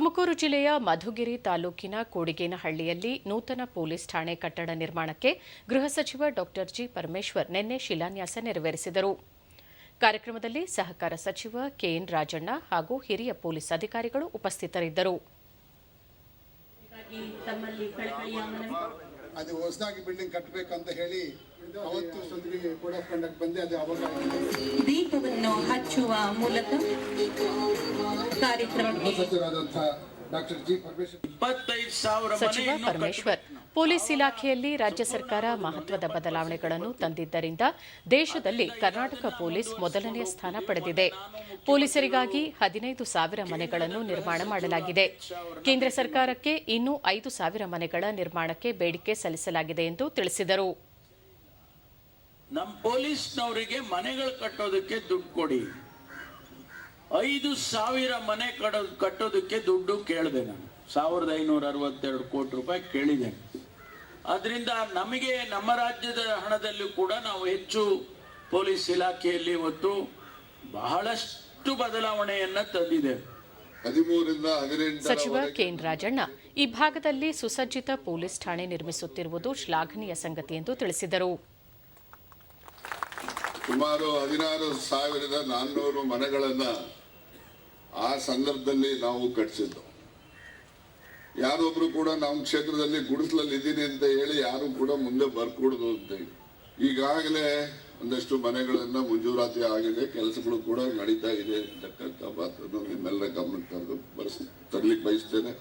ತುಮಕೂರು ಜಿಲ್ಲೆಯ ಮಧುಗಿರಿ ತಾಲೂಕಿನ ಕೂಡಿಗೇನಹಳ್ಳಿಯಲ್ಲಿ ನೂತನ ಪೊಲೀಸ್ ಠಾಣೆ ಕಟ್ಟಡ ನಿರ್ಮಾಣಕ್ಕೆ ಗೃಹ ಸಚಿವ ಡಾ ಜಿ ಪರಮೇಶ್ವರ್ ನಿನ್ನೆ ಶಿಲಾನ್ಯಾಸ ನೆರವೇರಿಸಿದರು. ಕಾರ್ಯಕ್ರಮದಲ್ಲಿ ಸಹಕಾರ ಸಚಿವ ಕೆಎನ್ ರಾಜಣ್ಣ ಹಾಗೂ ಹಿರಿಯ ಪೊಲೀಸ್ ಅಧಿಕಾರಿಗಳು ಉಪಸ್ಥಿತರಿದ್ದರು. ಅದು ಹೊಸದಾಗಿ ಬಿಲ್ಡಿಂಗ್ ಕಟ್ಟಬೇಕಂತ ಹೇಳಿ ಅವತ್ತು ಸೊಂದಿಗೆ ಕೋಡ್ ಆಫ್ ಕಂಡಕ್ಟ್ ಬಂದೆ ಅದು ಅವಾಗ. ದೀಪವನ್ನು ಹಚ್ಚುವ ಮೂಲಕ ಕಾರ್ಯಕ್ರಮಕ್ಕೆ ಸಚಿವರಾದಂಥ ಡಾಕ್ಟರ್ ಜಿ ಪರಮೇಶ್ವರ್ ಇಪ್ಪತ್ತೈದು ಸಾವಿರ ಮನೆ ಸಚಿವ ಪರಮೇಶ್ವರ್ ಪೊಲೀಸ್ ಇಲಾಖೆಯಲ್ಲಿ ರಾಜ್ಯ ಸರ್ಕಾರ ಮಹತ್ವದ ಬದಲಾವಣೆಗಳನ್ನು ತಂದಿದ್ದರಿಂದ ದೇಶದಲ್ಲಿ ಕರ್ನಾಟಕ ಪೊಲೀಸ್ ಮೊದಲನೆಯ ಸ್ಥಾನ ಪಡೆದಿದೆ. ಪೊಲೀಸರಿಗಾಗಿ ಹದಿನೈದು ಸಾವಿರ ಮನೆಗಳನ್ನು ನಿರ್ಮಾಣ ಮಾಡಲಾಗಿದೆ. ಕೇಂದ್ರ ಸರ್ಕಾರಕ್ಕೆ ಇನ್ನೂ ಐದು ಸಾವಿರ ಮನೆಗಳ ನಿರ್ಮಾಣಕ್ಕೆ ಬೇಡಿಕೆ ಸಲ್ಲಿಸಲಾಗಿದೆ ಎಂದು ತಿಳಿಸಿದರು. ನಮ್ಮ ಪೊಲೀಸ್ನವರಿಗೆ ಮನೆಗಳು ಕಟ್ಟೋದಕ್ಕೆ ದುಡ್ಡು ಕೊಡಿ. ಐದು ಸಾವಿರ ಮನೆ ಕಟ್ಟೋದಕ್ಕೆ ದುಡ್ಡು ಕೇಳಿದೆ ನಾನು. ಸಾವಿರದ ಐನೂರ ಅರವತ್ತೆರಡು ಕೋಟಿ ರೂಪಾಯಿ ಕೇಳಿದೆ. ಅದರಿಂದ ನಮಗೆ ನಮ್ಮ ರಾಜ್ಯದ ಹಣದಲ್ಲೂ ಕೂಡ ನಾವು ಹೆಚ್ಚು ಪೊಲೀಸ್ ಇಲಾಖೆಯಲ್ಲಿ ಇವತ್ತು ಬಹಳಷ್ಟು ಬದಲಾವಣೆಯನ್ನ ತಂದಿದೆ. ಸಚಿವ ಕೆಎನ್ ರಾಜಣ್ಣ ಈ ಭಾಗದಲ್ಲಿ ಸುಸಜ್ಜಿತ ಪೊಲೀಸ್ ಠಾಣೆ ನಿರ್ಮಿಸುತ್ತಿರುವುದು ಶ್ಲಾಘನೀಯ ಸಂಗತಿ ಎಂದು ತಿಳಿಸಿದರು. ಸುಮಾರು ಹದಿನಾರು ಸಾವಿರದ ನಾನ್ನೂರು ಮನೆಗಳನ್ನು ಆ ಸಂದರ್ಭದಲ್ಲಿ ನಾವು ಕಟ್ಟಿಸಿದ್ದು ಯಾರೊಬ್ರು ಕೂಡ ನಮ್ಮ ಕ್ಷೇತ್ರದಲ್ಲಿ ಗುಡಿಸಲಲ್ಲಿ ಇದ್ದೀನಿ ಅಂತ ಹೇಳಿ ಯಾರು ಕೂಡ ಮುಂದೆ ಬರ್ಕೂಡದು ಅಂತ ಈಗಾಗಲೇ ಒಂದಷ್ಟು ಮನೆಗಳನ್ನ ಮಂಜೂರಾತಿ ಆಗಿದೆ ಕೆಲಸಗಳು ಕೂಡ ನಡೀತಾ ಇದೆ ಅಂತಕ್ಕಂಥ ಮಾತನ್ನು ನಿಮ್ಮೆಲ್ಲರ ಗಮನಕ್ಕೆ ತರ್ಲಿಕ್ಕೆ ಬಯಸ್ತೇನೆ.